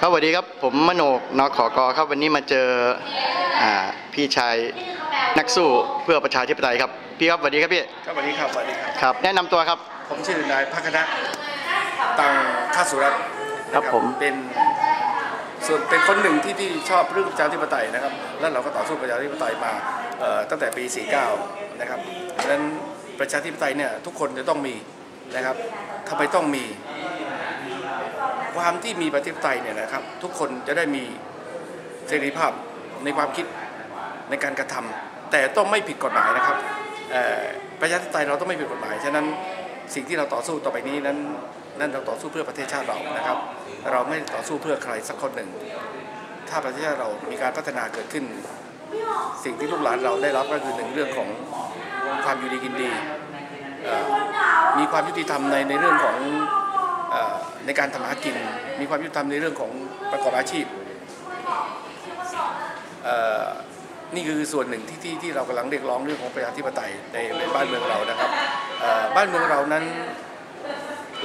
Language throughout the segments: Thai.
ครับสวัสดีครับผมมโนกนขอกอครับวันนี้มาเจออ่าพี่ชายนักสู้เพื่อประชาธิปไตยครับพี่ครับสวัสดีครับพี่ครับสวัสดีครับสวัสดีครับครับ แนะนำตัวครับ ผมชื่อนายพัฒนะตังข้าสุรัตน์นะครับผมเป็นส่วนเป็นคนหนึ่งที่ที่ชอบเรื่องประชาธิปไตยนะครับ แล้วเราก็ต่อสู้ประชาธิปไตยมาเอ่อตั้งแต่ปี 49 นะครับดังนั้นประชาธิปไตยเนี่ยทุกคนจะต้องมีนะครับทำไมต้องมี ความที่มีประชาธิปไตยเนี่ยนะครับ ทุกคนจะได้มีเสรีภาพในความคิดในการกระทำแต่ต้องไม่ผิดกฎหมายนะครับประชาธิปไตยเราต้องไม่ผิดกฎหมายฉะนั้นสิ่งที่เราต่อสู้ต่อไปนี้นั้นนั่นเราต่อสู้เพื่อประเทศชาติเรานะครับ เราไม่ต่อสู้เพื่อใครสักคนหนึ่ง ถ้าประเทศชาติเรามีการพัฒนาเกิดขึ้น สิ่งที่ลูกหลานเราได้รับก็คือหนึ่งเรื่องของความอยู่ดีกินดี มีความยุติธรรมในในเรื่องของ ในการทำหากิน มีความยุติธรรมในเรื่องของประกอบอาชีพเอ่อนี่คือส่วนหนึ่งที่ที่ที่เรากำลังเรียกร้องเรื่องของประชาธิปไตยในในบ้านเมืองเรานะครับเอ่อบ้านเมืองเรานั้น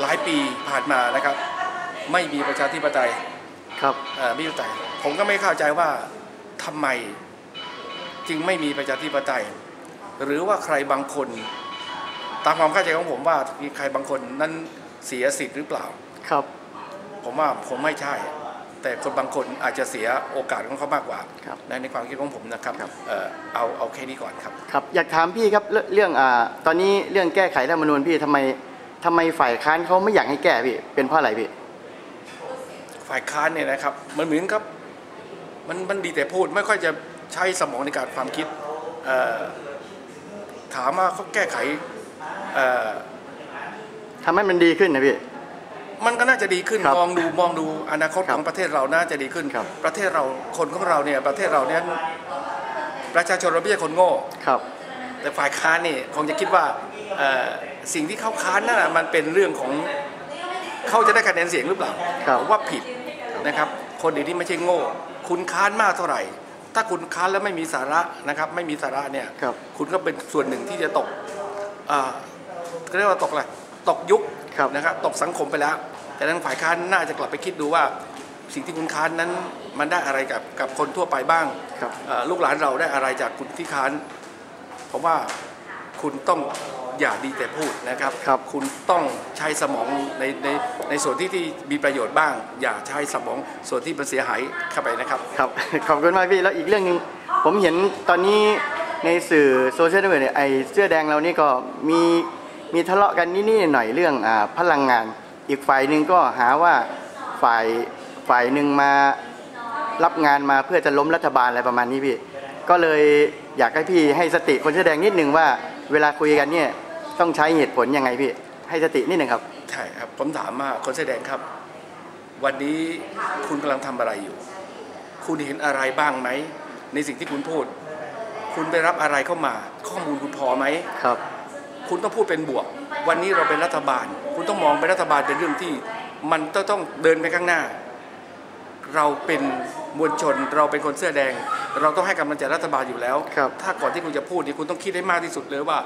หลายปีผ่านมานะครับ ไม่มีประชาธิปไตยครับเอ่อไม่มีประชาธิปไตยผมก็ไม่เข้าใจว่าทำไมจึงไม่มีประชาธิปไตย หรือว่าใครบางคน ตามความเข้าใจของผมว่ามีใครบางคนนั้นเสียสิทธิ์หรือเปล่า ครับ ผมว่าผมไม่ใช่ แต่คนบางคนอาจจะเสียโอกาสของเขามากกว่าครับในในความคิดของผมนะครับครับเอ่อเอาเอาแค่นี้ก่อนครับครับ อยากถามพี่ครับเรื่องเรื่องอ่าตอนนี้เรื่องแก้ไขรัฐธรรมนูญพี่ทำไมทำไมฝ่ายค้านเขาไม่อยากให้แก้พี่เป็นเพราะอะไรพี่ฝ่ายค้านเนี่ยนะครับมันเหมือนกับมันมันดีแต่พูดไม่ค่อยจะใช้สมองในการความคิดเอ่อถามว่าเขาแก้ไขเอ่อทำให้มันดีขึ้นนะพี่ มันก็น่าจะดีขึ้นครับมองดูมองดูอนาคตครับของประเทศเราน่าจะดีขึ้นครับประเทศเราคนของเราเนี่ยประเทศเราเนี่ยประชาชนเราไม่ใช่คนโง่ครับ แต่ฝ่ายค้านนี่คงจะคิดว่าเอ่อสิ่งที่เขาค้านนั่นนะมันเป็นเรื่องของเขาจะได้คะแนนเสียงหรือเปล่าครับผมว่าผิดนะครับ คนเดียวที่ไม่ใช่โง่ คุณค้านมากเท่าไหร่ ถ้าคุณค้านแล้วไม่มีสาระนะครับ ไม่มีสาระเนี่ยครับคุณก็เป็นส่วนหนึ่งที่จะตกอ่าเขาเรียกว่าตกอะไรตกยุคครับนะครับ ตกสังคมไปแล้ว แต่นั้นฝ่ายค้านน่าจะกลับไปคิดดูว่าสิ่งที่คุณค้านนั้นมันได้อะไรกับกับคนทั่วไปบ้างครับเอ่อลูกหลานเราได้อะไรจากคุณที่ค้านผมว่าคุณต้องอย่าดีแต่พูดนะครับครับคุณต้องใช้สมองในในในส่วนที่ที่มีประโยชน์บ้าง อย่าใช้สมองส่วนที่มันเสียหายเข้าไปนะครับครับขอบคุณมากพี่แล้วอีกเรื่องหนึ่งผมเห็นตอนนี้ในสื่อโซเชียลมีเดียไอเสื้อแดงเรานี่ก็มีมีทะเลาะกันนิดๆหน่อยๆเรื่องอ่าพลังงาน อีกฝ่ายหนึ่งก็หาว่าฝ่ายฝ่ายหนึ่งมารับงานมาเพื่อจะล้มรัฐบาลอะไรประมาณนี้พี่ ก็เลยอยากให้พี่ให้สติคนเสื้อแดงนิดนึงว่า เวลาคุยกันเนี่ยต้องใช้เหตุผลยังไงพี่ ให้สตินิดนึงครับ ใช่ครับ ผมถามว่าคนแสอแดงครับ วันนี้คุณกำลังทำอะไรอยู่ คุณเห็นอะไรบ้างไหม ในสิ่งที่คุณพูด คุณไปรับอะไรเข้ามา ข้อมูลคุณพอไหมครับ คุณต้องพูดเป็นบวก วันนี้เราเป็นรัฐบาล คุณต้องมองเป็นรัฐบาลเป็นเรื่องที่มันต้องต้องเดินไปข้างหน้า เราเป็นมวลชน เราเป็นคนเสื้อแดง เราต้องให้กำลังใจรัฐบาลอยู่แล้วครับถ้าก่อนที่คุณจะพูดนี่คุณต้องคิดให้มากที่สุดเลยว่า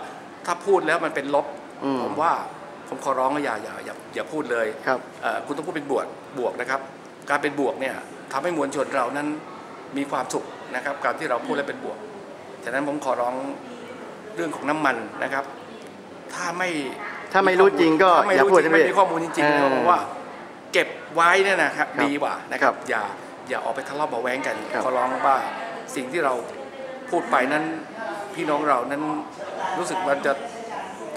ถ้าพูดแล้วมันเป็นลบอืมผมว่าผมขอร้องว่าอย่าอย่าอย่าอย่าพูดเลยครับเอ่อคุณต้องพูดเป็นบวกบวกนะครับ การเป็นบวกเนี่ยทำให้มวลชนเรานั้นมีความสุขนะครับ การที่เราพูดแล้วเป็นบวกฉะนั้นผมขอร้องเรื่องของน้ำมันนะครับ ถ้าไม่ถ้าไม่รู้จริงก็ถ้าไม่อย่ารู้พูดจริงใช่ไหมไม่มีข้อมูลจริงๆเออนะผมว่า เก็บไว้เนี่ยนะครับครับดีกว่านะครับ ครับอย่าอย่าออกไปทะเลาะเบาะแว้งกันครับ ขอร้องว่าสิ่งที่เราพูดไปนั้น พี่น้องเรานั้นรู้สึกมันจะ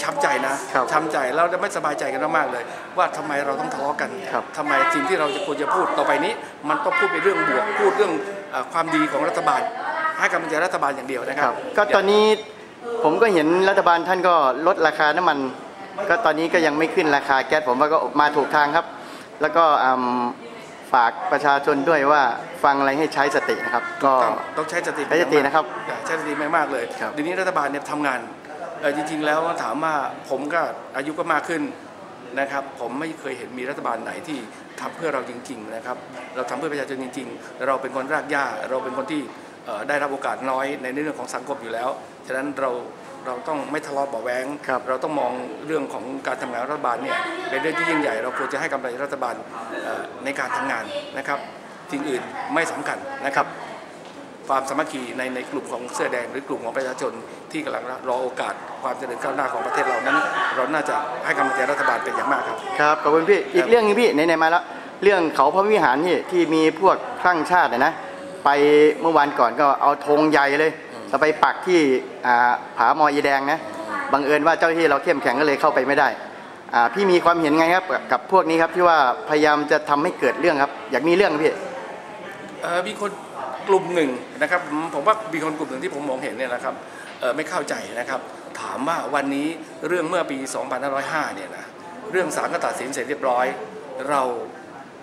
ช้ำใจนะครับช้ำใจแล้วจะไม่สบายใจกันมากๆเลย ว่าทำไมเราต้องทะเลาะกันครับ ทำไมสิ่งที่เราจะควรจะพูดต่อไปนี้ มันต้องพูดเป็นเรื่องบวกพูดเรื่องเอ่อความดีของรัฐบาลให้กำลังใจรัฐบาลอย่างเดียวนะคครัรับ บ ก็ตอนนี้ ผมก็เห็นรัฐบาลท่านก็ลดราคาน้ำมัน ก็ตอนนี้ก็ยังไม่ขึ้นราคาแก๊สผมว่าก็มาถูกทางครับ แล้วก็อืมฝากประชาชนด้วยว่าฟังอะไรให้ใช้สตินะครับ ก็ ต้องต้องใช้สติใช้สตินะครับใช้สติมากๆเลยครับ เดี๋ยวนี้รัฐบาลเนี่ยทำงานเอ่อจริง ๆ แล้วถามว่าผมก็อายุก็มากขึ้นนะครับ ผมไม่เคยเห็นมีรัฐบาลไหนที่ทำเพื่อเราจริง ๆ นะครับ เราทำเพื่อประชาชนจริง ๆ เราเป็นคนรากหญ้าเราเป็นคนที่เอ่อ ได้รับโอกาสน้อยในเรื่องของสังคมอยู่แล้ว ฉะนั้นเราเราต้องไม่ทะเลาะเบาะแว้งครับเราต้องมองเรื่องของการทำงานรัฐบาลเนี่ยเป็นเรื่องที่ยิ่งใหญ่ เราควรจะให้กำลังใจรัฐบาลเอ่อในการทำงานนะครับสิ่งอื่นไม่สำคัญนะครับ ความสามัคคีในในกลุ่มของเสื้อแดงหรือกลุ่มของประชาชนที่กำลังรอโอกาสความเจริญก้าวหน้าของประเทศเรานั้น เราน่าจะให้กำลังใจรัฐบาลเป็นอย่างมากครับครับขอบคุณพี่อีกเรื่องหนึงพี่ไหนๆมาแล้วเรื่องเขาพระวิหารนี่ที่มีพวกคลั่งชาติอะนะ ไปเมื่อวานก่อนก็เอาธงใหญ่เลยจะไปปักที่อ่าผาหมออีแดงนะบังเอิญว่าเจ้าหน้าที่เราเข้มแข็งก็เลยเข้าไปไม่ได้อ่าพี่มีความเห็นไงครับกับกับพวกนี้ครับที่ว่าพยายามจะทำให้เกิดเรื่องครับ อยากมีเรื่องครับพี่เอ่อมีคนกลุ่มหนึ่งนะครับผมผมว่ามีคนกลุ่มหนึ่งที่ผมมองเห็นเนี่ยนะครับเอ่อไม่เข้าใจนะครับ ถามว่าวันนี้เรื่องเมื่อปี 2505 เนี่ยนะเรื่องศาลก็ตัดสินเสร็จเรียบร้อย เรา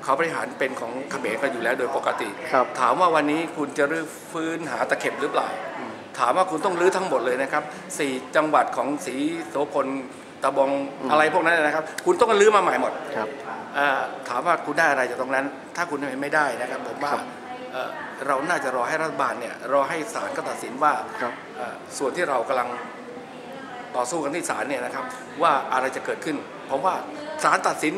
เขาบริหารเป็นของเขมรกันอยู่แล้วโดยปกติครับถามว่าวันนี้คุณจะรื้อฟื้นหาตะเข็บหรือเปล่า ถามว่าคุณต้องรื้อทั้งหมดเลยนะครับสี่จังหวัดของศรีโสพลตะบองอะไรพวกนั้นนะครับ คุณต้องรื้อมาใหม่หมดครับเอ่อถามว่าคุณได้อะไรจากตรงนั้น ถ้าคุณไม่ได้นะครับผมว่าครับเอ่อเราน่าจะรอให้รัฐบาลเนี่ยรอให้ศาลก็ตัดสินว่าครับเอ่อส่วนที่เรากำลังต่อสู้กันที่ศาลเนี่ยนะครับ ว่าอะไรจะเกิดขึ้นผมว่าศาลตัดสิน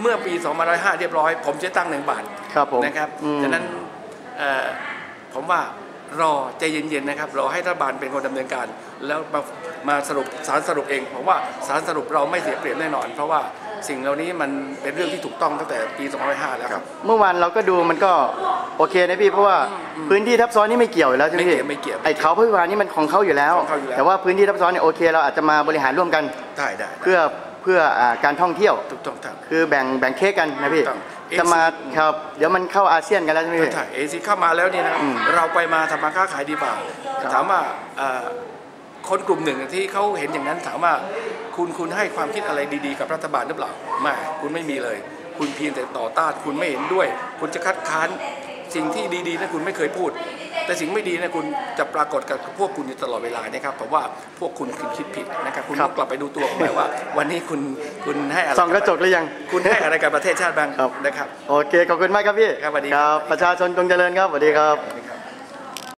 เมื่อปี2505 เรียบร้อย ผมจะตั้งหนึ่งบาทครับผมนะครับอืมฉะนั้นเอ่อผมว่ารอใจเย็นๆนะครับรอให้รัฐบาลเป็นคนดำเนินการ แล้วมามาสรุปสารสรุปเองผมว่าสารสรุปเราไม่เสียเปรียบแน่นอน เพราะว่าสิ่งเหล่านี้มันเป็นเรื่องที่ถูกต้องตั้งแต่ปี2505 แล้วครับ เมื่อวานเราก็ดูมันก็โอเคนะพี่เพราะว่าพื้นที่ทับซ้อนนี่ไม่เกี่ยวอยู่แล้วใช่ไหมพี่ไม่เกี่ยวไม่เกี่ยวไอ้เขาพระวิหารนี่มันของเขาอยู่แล้วของเขาอยู่แล้ว แต่ว่าพื้นที่ทับซ้อนเนี่ยโอเค เราอาจจะมาบริหารร่วมกันได้ได้เพื่อ เพื่ออ่าการท่องเที่ยว ถูกต้องครับ คือแบ่งแบ่งเค้กกันนะพี่ถูกต้องจะมาครับเดี๋ยวมันเข้าอาเซียนกันแล้วใช่ไหมพี่ ถ้าเอซีเข้ามาแล้วเนี่ยนะครับอืมเราไปมาทำมาค้าขายดีกว่าครับถามว่าเอ่อคนกลุ่มหนึ่งที่เขาเห็นอย่างนั้นถามว่าคุณคุณให้ความคิดอะไรดีๆ กับรัฐบาลหรือเปล่าไม่คุณไม่มีเลย คุณเพียงแต่ต่อต้านคุณไม่เห็นด้วย คุณจะคัดค้านสิ่งที่ดีๆนะคุณไม่เคยพูด แต่สิ่งไม่ดีนะคุณจะปรากฏกับพวกคุณอยู่ตลอดเวลานะครับเพราะว่าพวกคุณคุณคิดผิดนะครับคุณครัต้บองกลับไปดูตัวคุณใหม่ว่า วันนี้คุณคุณให้อะไรส่องกระจกหรือยังคุณให้อะไรกับประเทศชาติบ้างครับนะครับโอเคขอบคุณมากครับพี่ครับสวัสดีคครัรับบประชาชนจงเจริญครับสวัสดีครับครับ